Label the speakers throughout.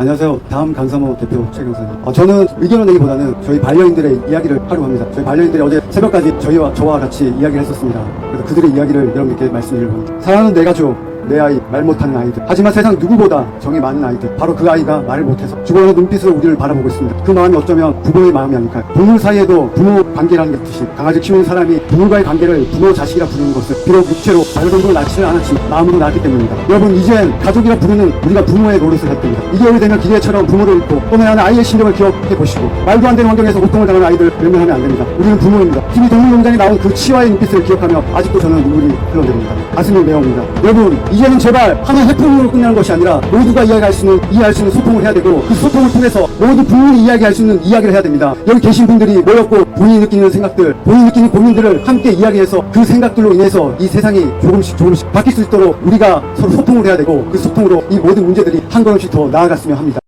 Speaker 1: 안녕하세요. 다음 강사모 대표 최경사입니다. 어, 저는 의견을 내기보다는 저희 반려인들의 이야기를 하려고 합니다. 저희 반려인들이 어제 새벽까지 저희와 저와 같이 이야기를 했었습니다. 그래서 그들의 이야기를 여러분께 말씀드리려고 합니다. 사랑하는 내 가족, 내 아이, 말 못하는 아이들. 하지만 세상 누구보다 정이 많은 아이들. 바로 그 아이가 말을 못해서 죽어가는 눈빛으로 우리를 바라보고 있습니다. 그 마음이 어쩌면 부모의 마음이 아닐까요? 동물 사이에도 부모 관계라는 게 있듯이 강아지 키우는 사람이 부모과의 관계를 부모 자식이라 부르는 것을 비록 육체로 말 정도로 낳지는 않았지만 마음으로 낳았기 때문입니다. 여러분 이젠 가족이라 부르는 우리가 부모의 노릇을 했됩니다 2개월이 되면 기계처럼 부모를 잃고 떠나야하는 아이의 심정을 기억해 보시고 말도 안 되는 환경에서 고통을 당하는 아이들 외면하면 안 됩니다. 우리는 부모입니다. TV 동물농장에 나온 그 치와의 눈빛을 기억하며 아직도 저는 눈물이 흘러내립니다. 가슴이 메어옵니다. 여러분 이제는 제발 하나 해프닝으로 끝나는 것이 아니라 모두가 이야기할 수 있는 이해할 수 있는 소통을 해야 되고 그 소통을 통해서 모두 분명히 이야기할 수 있는 이야기를 해야 됩니다. 여기 계신 분들이 모였고 본인이 느끼는 생각들, 본인이 느끼는 고민들을 함께 이야기해서 그 생각들로 인해서 이 세상이 조금씩 조금씩 바뀔 수 있도록 우리가 서로 소통을 해야 되고 그 소통으로 이 모든 문제들이 한 걸음씩 더 나아갔으면 합니다.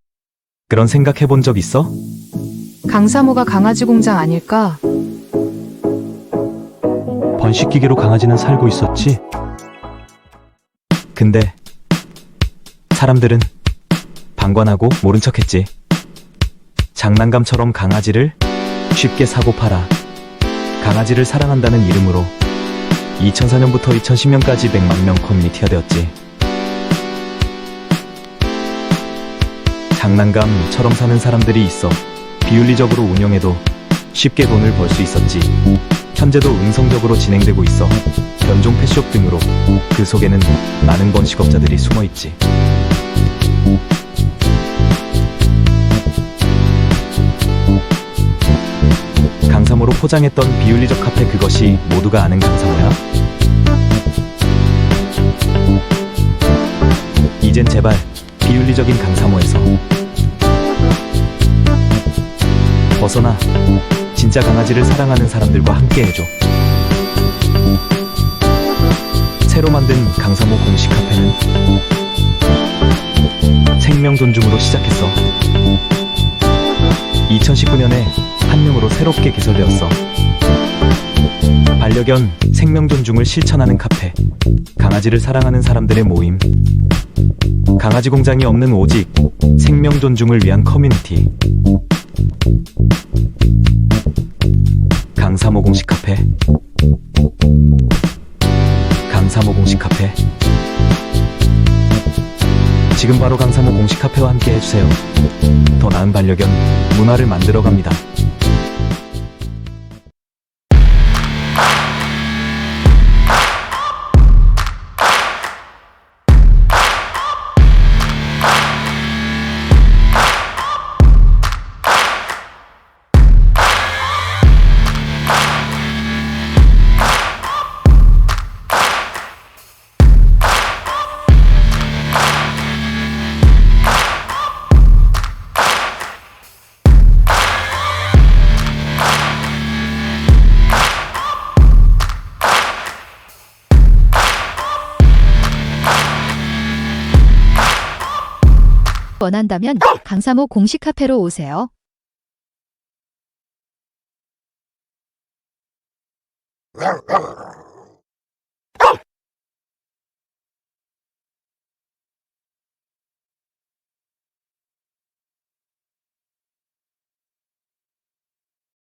Speaker 2: 그런 생각 해본 적 있어?
Speaker 3: 강사모가 강아지 공장 아닐까?
Speaker 2: 번식기계로 강아지는 살고 있었지? 근데 사람들은 방관하고 모른 척했지. 장난감처럼 강아지를 쉽게 사고 팔아 강아지를 사랑한다는 이름으로 2004년부터 2010년까지 100만 명 커뮤니티가 되었지. 장난감처럼 사는 사람들이 있어 비윤리적으로 운영해도 쉽게 돈을 벌 수 있었지. 현재도 음성적으로 진행되고 있어 변종 펫숍 등으로 그 속에는 많은 번식업자들이 숨어 있지. 강사모로 포장했던 비윤리적 카페 그것이 모두가 아는 강사모야? 이젠 제발 비윤리적인 강사모에서 벗어나 진짜 강아지를 사랑하는 사람들과 함께 해줘. 새로 만든 강사모 공식 카페는 생명 존중으로 시작했어. 2019년에 한 명으로 새롭게 개설되었어. 반려견 생명 존중을 실천하는 카페. 강아지를 사랑하는 사람들의 모임. 강아지 공장이 없는 오직 생명 존중을 위한 커뮤니티. 강사모 공식 카페. 강사모 공식 카페. 지금 바로 강사모 공식 카페와 함께 해주세요. 더 나은 반려견 문화를 만들어 갑니다
Speaker 4: 원한다면 강사모 공식 카페로 오세요.